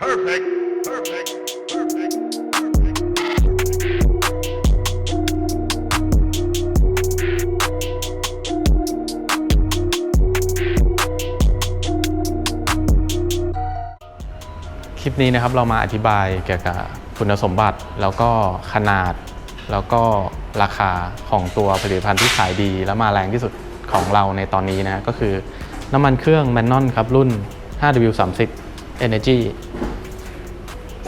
Perfect. Perfect. Perfect. Perfect. คลิปนี้นะครับเรามาอธิบายเกี่ยวกับคุณสมบัติแล้วก็ขนาด แล้วก็ราคาของตัวผลิตภัณฑ์ที่ขายดี และมาแรงที่สุดของเราในตอนนี้นะก็คือน้ำมันเครื่องแมนนอนครับรุ่น 5W30 Energy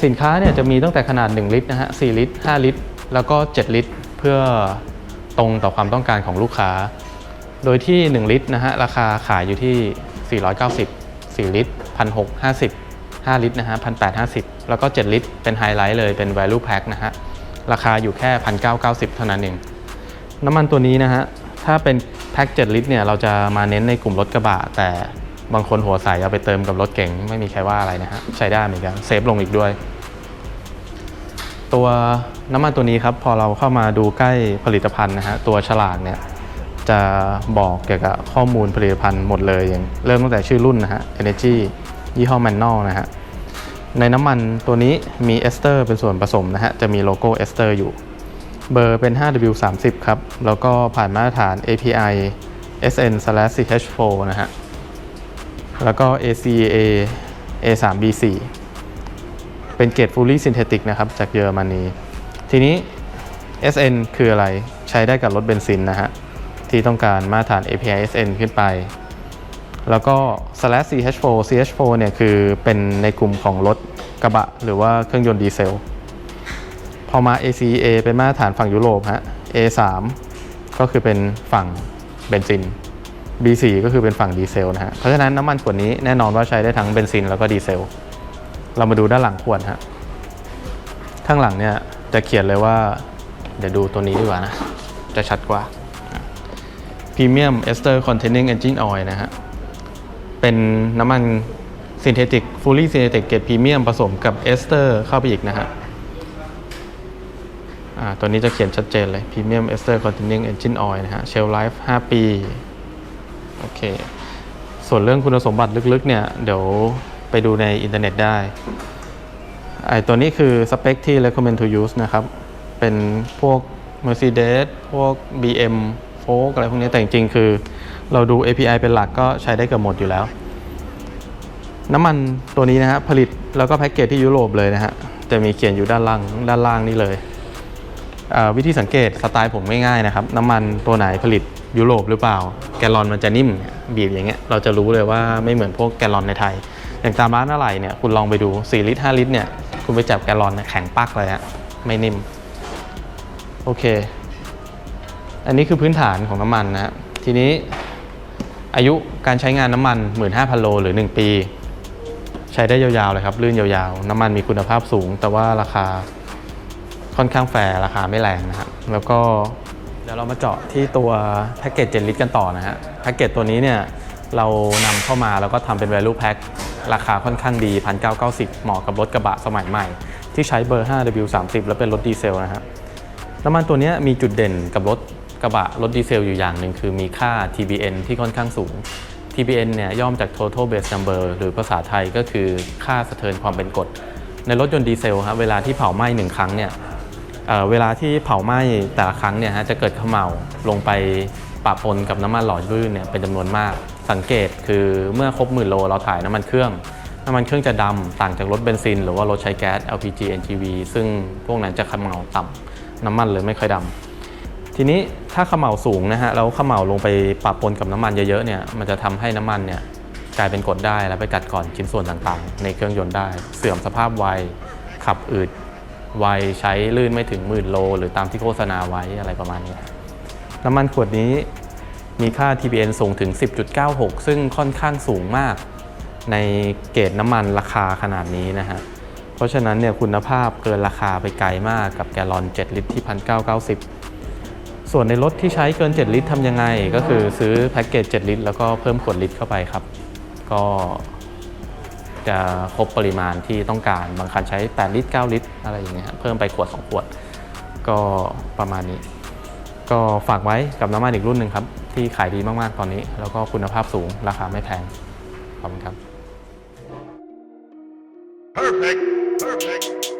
สินค้าเนี่ยจะมีตั้งแต่ขนาด 1 ลิตรนะฮะ4ลิตร 5 ลิตร แล้วก็ 7 ลิตร เพื่อตรงต่อความต้องการของลูกค้า โดยที่ 1 ลิตรนะฮะราคาขายอยู่ที่ 490 4 ลิตร 1,650 5 ลิตรนะฮะ1,850 แล้วก็ 7 ลิตร เป็นไฮไลท์เลยเป็น value pack นะฮะราคาอยู่แค่ 1,990 เท่านั้นเอง น้ำมันตัวนี้นะฮะถ้าเป็นแพ็ค 7 ลิตรเนี่ยเราจะมาเน้นในกลุ่มรถกระบะแต่ บางคนหัวใสเอาไปเติมกับรถเก๋งไม่มีใครว่าอะไรนะฮะใช้ได้เหมือนกันเซฟลงอีกด้วย ตัวน้ำมันตัวนี้ครับพอเราเข้ามาดูใกล้ผลิตภัณฑ์นะฮะตัวฉลากเนี่ยจะบอกเกี่ยวกับข้อมูลผลิตภัณฑ์หมดเลยอย่างเริ่มตั้งแต่ชื่อรุ่นนะฮะ Energy ยี่ห้อ Manual นะฮะในน้ำมันตัวนี้มีเอสเตอร์เป็นส่วนผสมนะฮะ จะมีโลโก้เอสเตอร์อยู่ เบอร์เป็น 5W30 ครับ แล้วก็ผ่านมาตรฐาน API SN/CH4 นะฮะ แล้วก็ ACA A3B4 เป็นเกรด fully synthetic นะครับ จากเยอรมนี ทีนี้ SN คืออะไรใช้ได้กับรถเบนซินนะฮะ ที่ต้องการมาตรฐาน API SN ขึ้นไป แล้วก็ slash CH4 CH4 เนี่ยคือเป็นในกลุ่มของรถกระบะ หรือว่าเครื่องยนต์ดีเซล พอมา ACA เป็นมาตรฐานฝั่งยุโรปฮะ A3 ก็คือเป็นฝั่งเบนซิน B4 ก็คือเป็นฝั่งดีเซลนะฮะ เพราะฉะนั้นน้ำมันขวดนี้แน่นอนว่าใช้ได้ทั้งเบนซินแล้วก็ดีเซล เรามาดูด้านหลังขวดฮะ ข้างหลังเนี่ยจะเขียนเลยว่า เดี๋ยวดูตัวนี้ดีกว่านะ จะชัดกว่า Premium Ester Containing Engine Oil นะฮะ เป็นน้ำมันซินเทติก fully synthetic เกรดพรีเมียมผสมกับเอสเตอร์เข้าไปอีกนะฮะตัวนี้จะเขียนชัดเจนเลย Premium Ester Containing Engine Oil นะฮะ Shelf Life 5 ปี โอเค ส่วนเรื่องคุณสมบัติลึกๆเนี่ย เดี๋ยวไปดูในอินเทอร์เน็ตได้ไอตัวนี้คือสเปคที่ recommend to use นะครับ เป็นพวก Mercedes พวก BM f o r อะไรพวกนี้แต่จริงๆ คือเราดู API เป็นหลักก็ใช้ได้เกือบหมดอยู่แล้ว น้ำมันตัวนี้นะฮะผลิตแล้วก็แพ็กเกจที่ยุโรปเลยนะฮะจะมีเขียนอยู่ด้านล่างด้านล่างนี่เลย วิธีสังเกตสไตล์ผมง่ายๆนะครับ น้ำมันตัวไหนผลิตยุโรปหรือเปล่า แกลลอนมันจะนิ่มบีบอย่างเงี้ยเราจะรู้เลยว่าไม่เหมือนพวกแกลลอนในไทย อย่างตามร้านอะไรเนี่ยคุณลองไปดู 4 ลิตร 5 ลิตรเนี่ยคุณไปจับแกลลอนเนี่ยแข็งปักเลยฮะไม่นิ่ม โอเค อันนี้คือพื้นฐานของน้ำมันนะฮะทีนี้อายุการใช้งานน้ำมัน 15,000 โลหรือ 1 ปี ใช้ได้ยาวๆเลยครับ ลื่นยาวๆ น้ำมันมีคุณภาพสูง แต่ว่าราคา ค่อนข้างแฟร์ราคาไม่แรงนะครับ แล้วก็เดี๋ยวเรามาเจาะที่ตัวแพ็กเกจ7ลิตรกันต่อนะฮะแพ็กเกจตัวนี้เนี่ยเรานำเข้ามาแล้วก็ทำเป็น value pack ราคาค่อนข้างดี 1,990 เหมาะกับรถกระบะสมัยใหม่ ที่ใช้เบอร์ 5W30 แล้วเป็นรถดีเซลนะฮะน้ำมันตัวนี้มีจุดเด่นกับรถกระบะรถดีเซลอยู่อย่างหนึ่งคือมีค่า TBN ที่ค่อนข้างสูง TBN เนี่ยย่อมจาก Total Base Number หรือภาษาไทยก็คือค่าสะเทือนความเป็นกรดในรถยนต์ดีเซลฮะเวลาที่เผาไหม้หนึ่งครั้งเนี่ย เเวลาที่เผาไหม้แต่ละครั้งเนี่ยฮะจะเกิดขม่าลงไปปะปนกับน้ำมันหล่อลื่นเนี่ยเป็นจำนวนมาก สังเกตคือเมื่อครบหมื่นโลเราถ่ายน้ำมันเครื่องน้ำมันเครื่องจะดำต่างจากรถเบนซิน หรือว่ารถใช้แก๊ส LPG NGV ซึ่งพวกนั้นจะขม่าต่ำน้ำมันเลยไม่ค่อยดำทีนี้ถ้าขม่าสูงนะฮะแล้วขม่าลงไปปะปนกับน้ำมันเยอะๆเนี่ยมันจะทำให้น้ำมันเนี่ยกลายเป็นกรดได้แล้วไปกัดก่อนชิ้นส่วนต่างๆ ในเครื่องยนต์ได้ เสื่อมสภาพไวขับอืด ไวใช้ลื่นไม่ถึงหมื่นโล หรือตามที่โฆษณาไว้อะไรประมาณนี้ น้ำมันขวดนี้มีค่า TBN สูงถึง 10.96 ซึ่งค่อนข้างสูงมาก ในเกรดน้ำมันราคาขนาดนี้นะฮะ เพราะฉะนั้นเนี่ยคุณภาพเกินราคาไปไกลมากกับแกลลอน 7 ลิตรที่ 1,990 ส่วนในรถที่ใช้เกิน 7 ลิตรทำยังไง ก็คือซื้อแพ็กเกจ 7 ลิตร แล้วก็เพิ่มขวดลิตรเข้าไปครับ ก็ จะครบปริมาณที่ต้องการ บางคันใช้ 8 ลิตร 9 ลิตร อะไรอย่างเงี้ยเพิ่มไปขวด 2 ขวด ก็ประมาณนี้ ก็ฝากไว้กับน้ำมันอีกรุ่นหนึ่งครับ ที่ขายดีมาก ๆ ตอนนี้ แล้วก็คุณภาพสูงราคาไม่แพง ขอบคุณครับ Perfect. Perfect.